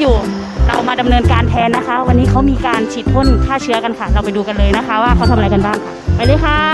อยู่ เรามาดำเนินการแทนนะคะ วันนี้เขามีการฉีดพ่นฆ่าเชื้อกันค่ะ เราไปดูกันเลยนะคะ ว่าเขาทำอะไรกันบ้างค่ะไปเลยค่ะ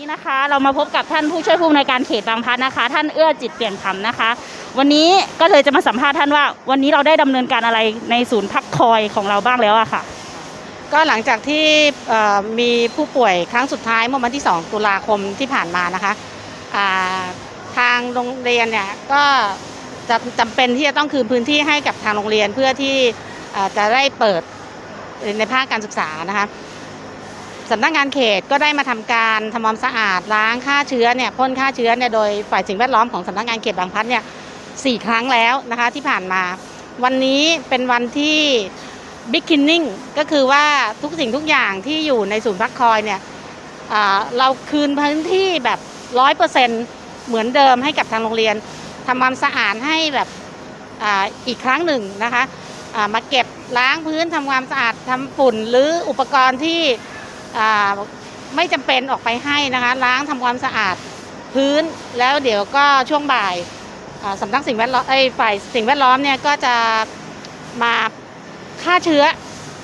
นี้นะคะ เรามาพบกับท่านผู้ช่วยผู้อำนวยการเขตบางพลัดนะคะ ท่านเอื้อจิตเปลี่ยนธรรมนะคะ วันนี้ก็เลยจะมาสัมภาษณ์ท่านว่า วันนี้เราได้ดำเนินการอะไรในศูนย์พักคอยของเราบ้างแล้วอะค่ะ ก็หลังจากที่เอ่อมีผู้ป่วยครั้งสุดท้ายเมื่อวันที่ 2 ตุลาคมที่ผ่านมานะคะอ่าทางโรงเรียนเนี่ยก็จะจำเป็นที่จะต้องคืนพื้นที่ให้กับทางโรงเรียนเพื่อที่เอ่อจะได้เปิดในภาคการศึกษานะคะ สำนักงานเขตก็ได้มาทำการทำความสะอาดล้างฆ่าเชื้อเนี่ยพ่นฆ่าเชื้อเนี่ยโดยฝ่ายสิ่งแวดล้อมของสำนักงานเขตบางพัดเนี่ยสี่ครั้งแล้วนะคะที่ผ่านมา วันนี้เป็นวันที่ beginning ก็คือว่าทุกสิ่งทุกอย่างที่อยู่ในศูนย์พักคอยเนี่ยเราคืนพื้นที่แบบร้อยเปอร์เซ็นต์เหมือนเดิมให้กับทางโรงเรียนทำความสะอาดให้แบบออีกครั้งหนึ่งนะคะมาเก็บล้างพื้นทำความสะอาดทำฝุ่นหรืออุปกรณ์ที่ ไม่จำเป็นออกไปให้นะคะ ล้างทำความสะอาดพื้นแล้วเดี๋ยวก็ช่วงบ่ายาสำนักสิ่งแวดล้อมไอ้ฝ่ายสิ่งแวดล้อมเนี่ยก็จะมาฆ่าเชื้อ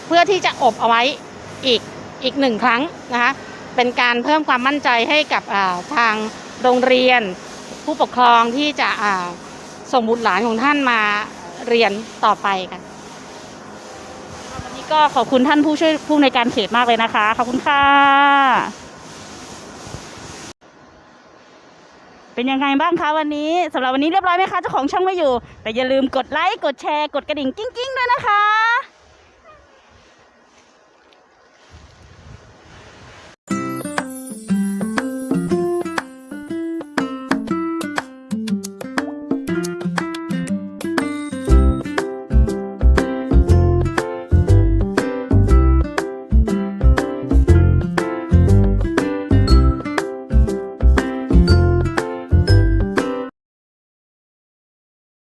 เพื่อที่จะอบเอาไว้อีกอีกหนึ่งครั้งนะคะเป็นการเพิ่มความมั่นใจให้กับาทางโรงเรียน ผู้ปกครองที่จะส่งบุตรหลานของท่านมาเรียนต่อไปค่ะวัน ก็ขอบคุณท่านผู้ช่วยผู้ในการเขตมากเลยนะคะ ขอบคุณค่ะ เป็นยังไงบ้างคะวันนี้สำหรับวันนี้เรียบร้อยไหมคะเจ้าของช่องไม่อยู่ แต่อย่าลืมกดไลค์กดแชร์กดกระดิ่งกิ้งๆด้วยนะคะ